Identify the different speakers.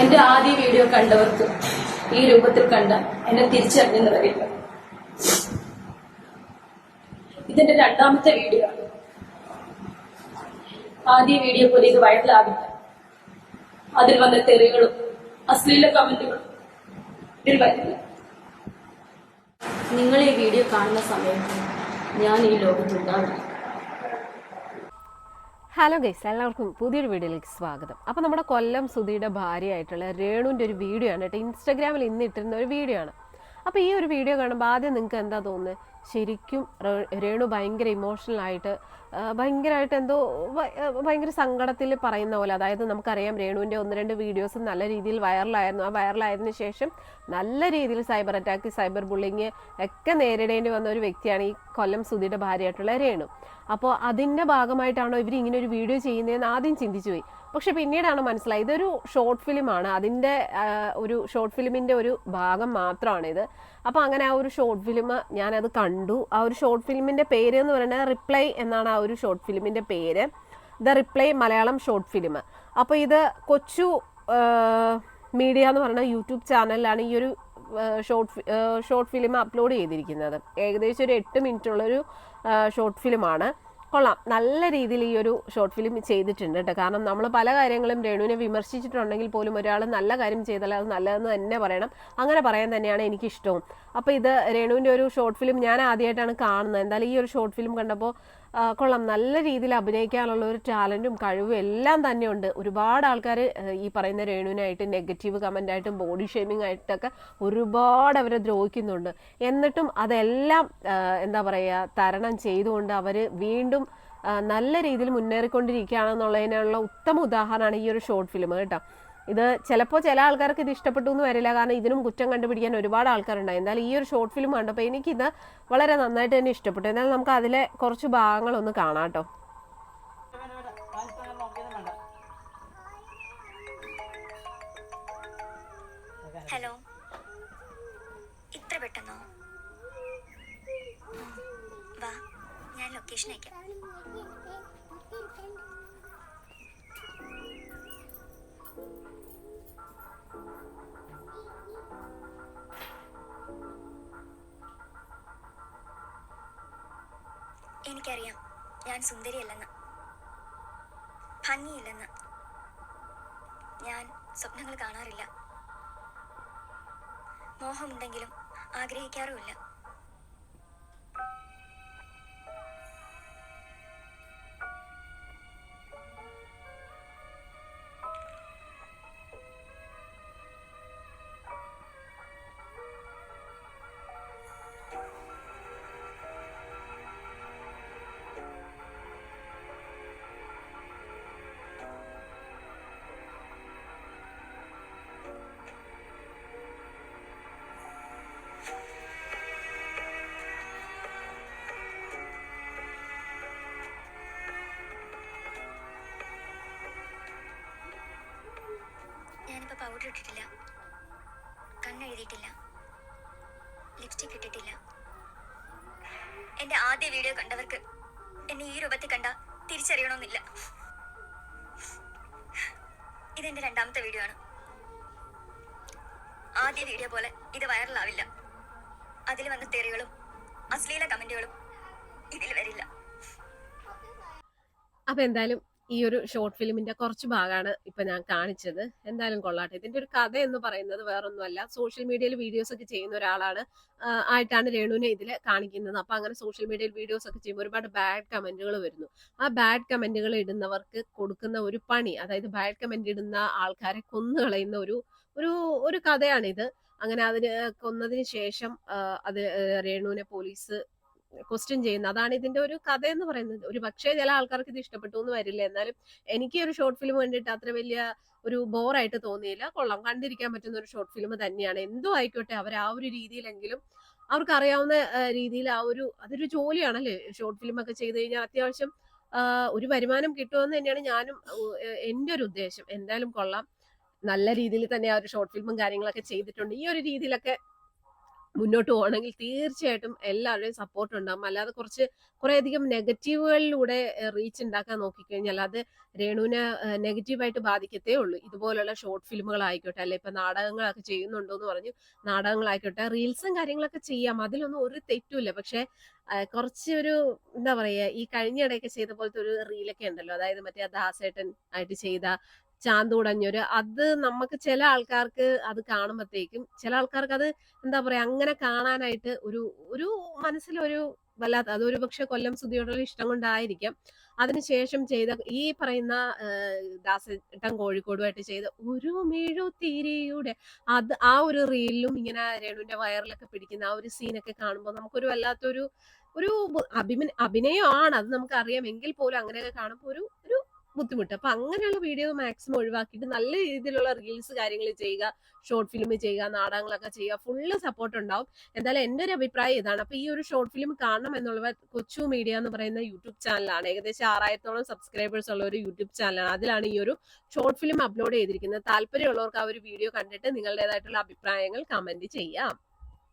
Speaker 1: എന്റെ ആദ്യ വീഡിയോ കണ്ടവർക്ക് ഈ രൂപത്തിൽ കണ്ട എന്നെ തിരിച്ചറിഞ്ഞെന്ന് പറയുന്നത് ഇതിന്റെ രണ്ടാമത്തെ വീഡിയോ. ആദ്യ വീഡിയോ പോലെ ഇത് വൈറലാകില്ല അതിൽ വന്ന തെറികളും അശ്ലീല കമന്റുകളും ഇതിൽ വരില്ല. നിങ്ങൾ ഈ വീഡിയോ കാണുന്ന സമയത്ത് ഞാൻ ഈ ലോകത്തുണ്ടാവില്ല
Speaker 2: ഹലോ ഗൈസ് എല്ലാവർക്കും പുതിയൊരു വീഡിയോയിലേക്ക് സ്വാഗതം. അപ്പോൾ നമ്മുടെ കൊല്ലം സുധിയുടെ ഭാര്യയായിട്ടുള്ള രേണുവിന്റെ ഒരു വീഡിയോ ആണ് കേട്ടോ. ഇൻസ്റ്റാഗ്രാമിൽ ഇന്ന് ഇട്ടിരുന്ന ഒരു വീഡിയോ ആണ്. അപ്പോൾ ഈ ഒരു വീഡിയോ കാണുമ്പോൾ ആദ്യം നിങ്ങൾക്ക് എന്താ തോന്നുന്നത്? ശരിക്കും രേണു ഭയങ്കര ഇമോഷണൽ ആയിട്ട് ആ, ഭയങ്കരമായിട്ട് എന്തോ ഭയങ്കര സങ്കടത്തിൽ പറയുന്ന പോലെ. അതായത് നമുക്കറിയാം രേണുവിന്റെ ഒന്ന് രണ്ട് വീഡിയോസ് നല്ല രീതിയിൽ വൈറലായിരുന്നു ആ വൈറലായതിനു ശേഷം നല്ല രീതിയിൽ സൈബർ അറ്റാക്ക് സൈബർ ബുള്ളിങ് ഒക്കെ നേരിടേണ്ടി വന്ന ഒരു വ്യക്തിയാണ് ഈ കൊല്ലം സുധിയുടെ ഭാര്യയായിട്ടുള്ള രേണു. അപ്പോൾ അതിന്റെ ഭാഗമായിട്ടാണോ ഇവർ ഇങ്ങനെ ഒരു വീഡിയോ ചെയ്യുന്നതെന്ന് ആദ്യം ചിന്തിച്ചു പോയി. പക്ഷെ പിന്നീടാണ് മനസ്സിലായത് ഇതൊരു ഷോർട്ട് ഫിലിമാണ് അതിന്റെ ഒരു ഷോർട്ട് ഫിലിമിന്റെ ഒരു ഭാഗം മാത്രമാണിത്. അപ്പോൾ അങ്ങനെ ആ ഒരു ഷോർട്ട് ഫിലിം ഞാനത് കണ്ടു. ആ ഒരു ഷോർട്ട് ഫിലിമിന്റെ പേര് എന്ന് പറയുന്നത് റിപ്ലൈ എന്നാണ് ആ ഒരു ഷോർട്ട് ഫിലിമിന്റെ പേര്. The reply Malayalam short film അപ്പോൾ ഇത് കൊച്ചു മീഡിയ എന്ന് പറയുന്ന യൂട്യൂബ് ചാനലിലാണ് ഈ ഒരു ഷോർട്ട് ഷോർട്ട് ഫിലിം അപ്ലോഡ് ചെയ്തിരിക്കുന്നത്. ഏകദേശം ഒരു എട്ട് മിനിറ്റുള്ളൊരു ഷോർട്ട് ഫിലിമാണ് കൊള്ളാം. നല്ല രീതിയിൽ ഈ ഒരു ഷോർട്ട് ഫിലിം ചെയ്തിട്ടുണ്ട് കേട്ടോ. കാരണം നമ്മൾ പല കാര്യങ്ങളും രേണുവിനെ വിമർശിച്ചിട്ടുണ്ടെങ്കിൽ പോലും ഒരാൾ നല്ല കാര്യം ചെയ്താൽ അത് നല്ലതെന്ന് തന്നെ പറയണം. അങ്ങനെ പറയാൻ തന്നെയാണ് എനിക്കിഷ്ടവും. അപ്പോൾ ഇത് രേണുവിന്റെ ഒരു ഷോർട്ട് ഫിലിം ഞാൻ ആദ്യമായിട്ടാണ് കാണുന്നത്. എന്തായാലും ഈ ഒരു ഷോർട്ട് ഫിലിം കണ്ടപ്പോൾ കൊള്ളാം. നല്ല രീതിയിൽ അഭിനയിക്കാനുള്ള ഒരു ടാലന്റും കഴിവും എല്ലാം തന്നെയുണ്ട്. ഒരുപാട് ആൾക്കാർ ഈ പറയുന്ന രേണുവിനായിട്ട് നെഗറ്റീവ് കമന്റായിട്ടും ബോഡി ഷേമിംഗ് ആയിട്ടൊക്കെ ഒരുപാട് അവരെ ദ്രോഹിക്കുന്നുണ്ട്. എന്നിട്ടും അതെല്ലാം എന്താ പറയുക തരണം ചെയ്തുകൊണ്ട് അവർ വീണ്ടും നല്ല രീതിയിൽ മുന്നേറിക്കൊണ്ടിരിക്കുകയാണെന്നുള്ളതിനുള്ള ഉത്തമ ഉദാഹരണമാണ് ഈ ഒരു ഷോർട്ട് ഫിലിം കേട്ടോ. ഇത് ചിലപ്പോൾ ചില ആൾക്കാർക്ക് ഇത് ഇഷ്ടപ്പെട്ടു എന്ന് വരില്ല. കാരണം ഇതിനും കുറ്റം കണ്ടുപിടിക്കാൻ ഒരുപാട് ആൾക്കാരുണ്ടായി. എന്തായാലും ഈ ഒരു ഷോർട്ട് ഫിലിം കണ്ടപ്പോൾ എനിക്കിത് വളരെ നന്നായിട്ട് തന്നെ ഇഷ്ടപ്പെട്ടു. എന്നാലും നമുക്ക് അതിലെ കുറച്ച് ഭാഗങ്ങളൊന്ന് കാണാം കേട്ടോ.
Speaker 3: ഹലോ. ഇത്ര പെട്ടെന്നോ? വാ ഞാൻ ലൊക്കേഷൻ അയക്കാം. ഞാൻ സുന്ദരിയല്ലെന്ന്. ഭംഗിയില്ലെന്ന്. ഞാൻ സ്വപ്നങ്ങൾ കാണാറില്ല. മോഹമുണ്ടെങ്കിലും ആഗ്രഹിക്കാറുമില്ല. പൗഡർ ഇട്ടിട്ടില്ല. കണ്ണെഴുതിയിട്ടില്ല ലിപ്സ്റ്റിക് ഇട്ടിട്ടില്ല. എന്റെ ആദ്യ വീഡിയോ കണ്ടവർക്ക് എന്നെ ഈ രൂപത്തിൽ കണ്ട തിരിച്ചറിയണമെന്നില്ല. ഇതെന്റെ രണ്ടാമത്തെ വീഡിയോ ആണ്. ആദ്യ വീഡിയോ പോലെ ഇത് വൈറലാവില്ല അതിൽ വന്ന തെറികളും അശ്ലീല കമന്റുകളും ഇതിൽ വരില്ല.
Speaker 2: അപ്പൊ എന്തായാലും ഈ ഒരു ഷോർട്ട് ഫിലിമിന്റെ കുറച്ച് ഭാഗമാണ് ഇപ്പൊ ഞാൻ കാണിച്ചത്. എന്തായാലും കൊള്ളാട്ടെ. ഇതിന്റെ ഒരു കഥ എന്ന് പറയുന്നത് വേറൊന്നുമല്ല. സോഷ്യൽ മീഡിയയിൽ വീഡിയോസ് ഒക്കെ ചെയ്യുന്ന ഒരാളാണ് ആയിട്ടാണ് രേണുവിനെ ഇതിൽ കാണിക്കുന്നത്. അപ്പൊ അങ്ങനെ സോഷ്യൽ മീഡിയയിൽ വീഡിയോസ് ഒക്കെ ചെയ്യുമ്പോൾ ഒരുപാട് ബാഡ് കമന്റുകൾ വരുന്നു. ആ ബാഡ് കമന്റുകൾ ഇടുന്നവർക്ക് കൊടുക്കുന്ന ഒരു പണി അതായത് ബാഡ് കമന്റ് ഇടുന്ന ആൾക്കാരെ കൊന്നു കളയുന്ന ഒരു ഒരു ഒരു കഥയാണിത്. അങ്ങനെ അതിന് കൊന്നതിന് ശേഷം അത് രേണുവിനെ പോലീസ് ക്വസ്റ്റ്യൻ ചെയ്യുന്നത്. അതാണ് ഇതിന്റെ ഒരു കഥ എന്ന് പറയുന്നത്. ഒരു പക്ഷേ ചില ആൾക്കാർക്ക് ഇത് ഇഷ്ടപ്പെട്ടു എന്ന് വരില്ല. എന്നാലും എനിക്ക് ഒരു ഷോർട്ട് ഫിലിം കണ്ടിട്ട് അത്ര വലിയ ഒരു ബോറായിട്ട് തോന്നിയില്ല. കൊള്ളാം. കണ്ടിരിക്കാൻ പറ്റുന്ന ഒരു ഷോർട്ട് ഫിലിം തന്നെയാണ്. എന്തോ ആയിക്കോട്ടെ അവർ ആ ഒരു രീതിയിലെങ്കിലും അവർക്ക് അറിയാവുന്ന രീതിയിൽ ആ ഒരു അതൊരു ജോലിയാണല്ലേ? ഷോർട്ട് ഫിലിം ഒക്കെ ചെയ്ത് കഴിഞ്ഞാൽ അത്യാവശ്യം ഒരു വരുമാനം കിട്ടുമെന്ന് തന്നെയാണ് ഞാനും എന്റെ ഒരു ഉദ്ദേശം. എന്തായാലും കൊള്ളാം. നല്ല രീതിയിൽ തന്നെ ആ ഒരു ഷോർട്ട് ഫിലിമും കാര്യങ്ങളൊക്കെ ചെയ്തിട്ടുണ്ട്. ഈ ഒരു രീതിയിലൊക്കെ മുന്നോട്ട് പോകണമെങ്കിൽ തീർച്ചയായിട്ടും എല്ലാവരുടെയും സപ്പോർട്ട് ഉണ്ടാകും അല്ലാതെ കുറച്ച് അധികം നെഗറ്റീവുകളിലൂടെ റീച്ച് ഉണ്ടാക്കാൻ നോക്കിക്കഴിഞ്ഞാൽ അത് രേണുവിനെ നെഗറ്റീവായിട്ട് ബാധിക്കത്തേ ഉള്ളൂ. ഇതുപോലുള്ള ഷോർട്ട് ഫിലിമുകളായിക്കോട്ടെ അല്ലെ ഇപ്പൊ നാടകങ്ങളൊക്കെ ചെയ്യുന്നുണ്ടോ എന്ന് പറഞ്ഞു നാടകങ്ങളായിക്കോട്ടെ റീൽസും കാര്യങ്ങളൊക്കെ ചെയ്യാം. അതിലൊന്നും ഒരു തെറ്റുമില്ല. പക്ഷെ കുറച്ച് ഒരു എന്താ പറയാ ഈ കഴിഞ്ഞിടയൊക്കെ ചെയ്ത പോലത്തെ ഒരു റീലൊക്കെ ഉണ്ടല്ലോ. അതായത് മറ്റേ ദാസേട്ടൻ ആയിട്ട് ചെയ്ത ചാന്ത് കുടഞ്ഞൊരു അത് നമുക്ക് ചില ആൾക്കാർക്ക് അത് കാണുമ്പോഴത്തേക്കും ചില ആൾക്കാർക്ക് അത് എന്താ പറയാ അങ്ങനെ കാണാനായിട്ട് ഒരു ഒരു മനസ്സിലൊരു വല്ലാത്ത അത് ഒരു പക്ഷെ കൊല്ലം സുധിയോടുള്ള ഇഷ്ടം കൊണ്ടായിരിക്കാം. അതിനുശേഷം ചെയ്ത ഈ പറയുന്ന ദാസേട്ടൻ കോഴിക്കോടുമായിട്ട് ചെയ്ത ഒരു മെഴുതിരിയുടെ അത് ആ ഒരു റീലിലും ഇങ്ങനെ രേണുവിന്റെ വയറിലൊക്കെ പിടിക്കുന്ന ആ ഒരു സീനൊക്കെ കാണുമ്പോൾ നമുക്കൊരു വല്ലാത്തൊരു ഒരു അഭിമ അഭിനയമാണ് അത് നമുക്ക് അറിയാം എങ്കിൽ പോലും അങ്ങനെയൊക്കെ കാണുമ്പോൾ ഒരു ഒരു ബുദ്ധിമുട്ട്. അപ്പൊ അങ്ങനെയുള്ള വീഡിയോ മാക്സിമം ഒഴിവാക്കിയിട്ട് നല്ല രീതിയിലുള്ള റീൽസ് കാര്യങ്ങൾ ചെയ്യുക ഷോർട്ട് ഫിലിം ചെയ്യുക നാടകങ്ങളൊക്കെ ചെയ്യുക ഫുള്ള് സപ്പോർട്ട് ഉണ്ടാവും. എന്തായാലും എന്റെ ഒരു അഭിപ്രായം ഇതാണ്. അപ്പൊ ഈ ഒരു ഷോർട്ട് ഫിലിം കാണണം എന്നുള്ളവർ കൊച്ചു മീഡിയ എന്ന് പറയുന്ന യൂട്യൂബ് ചാനലാണ് ഏകദേശം ആറായിരത്തോളം സബ്സ്ക്രൈബേഴ്സ് ഉള്ള ഒരു യൂട്യൂബ് ചാനലാണ് അതിലാണ് ഈ ഒരു ഷോർട്ട് ഫിലിം അപ്ലോഡ് ചെയ്തിരിക്കുന്നത്. താല്പര്യമുള്ളവർക്ക് ആ ഒരു വീഡിയോ കണ്ടിട്ട് നിങ്ങളുടേതായിട്ടുള്ള അഭിപ്രായങ്ങൾ കമന്റ് ചെയ്യാം.